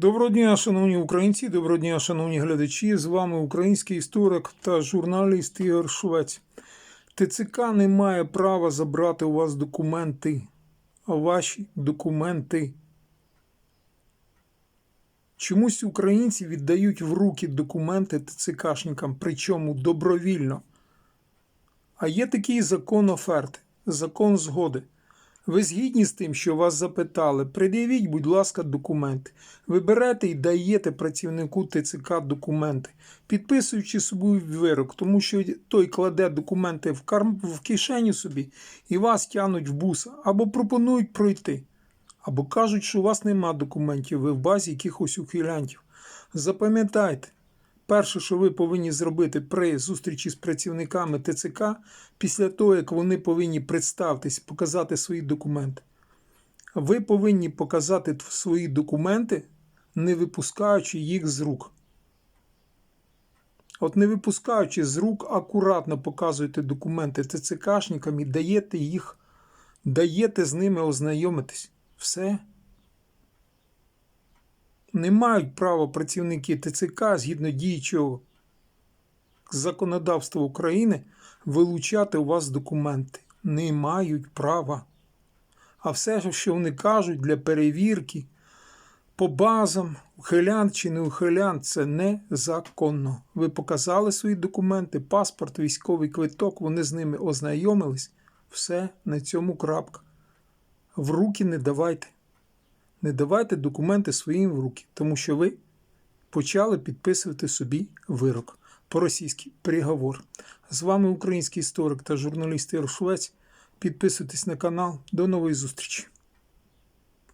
Доброго дня, шановні українці, доброго дня, шановні глядачі. З вами український історик та журналіст Ігор Швець. ТЦК не має права забрати у вас документи, а ваші документи. Чомусь українці віддають в руки документи ТЦКшникам, причому добровільно. А є такий закон оферти, закон згоди. Ви згідні з тим, що вас запитали, пред'явіть, будь ласка, документи. Ви берете і даєте працівнику ТЦК документи, підписуючи собі вирок, тому що той кладе документи в, карм... в кишеню собі і вас тянуть в буса, або пропонують пройти, або кажуть, що у вас нема документів, ви в базі якихось ухилянтів. Запам'ятайте, Перше, що ви повинні зробити при зустрічі з працівниками ТЦК, після того, як вони повинні представитись, показати свої документи, ви повинні показати свої документи, не випускаючи їх з рук. От не випускаючи з рук, акуратно показуєте документи ТЦКшникам і даєте їх, даєте з ними ознайомитись. Все. Не мають права працівники ТЦК згідно діючого законодавства України вилучати у вас документи. Не мають права. А все, що вони кажуть для перевірки по базам, ухилян чи не ухилян, це незаконно. Ви показали свої документи, паспорт, військовий квиток, вони з ними ознайомились. Все, на цьому крапка. В руки не давайте. Не давайте документи своїм в руки, тому що ви почали підписувати собі вирок по-російськи приговор. З вами український історик та журналіст Швець. Підписуйтесь на канал. До нової зустрічі!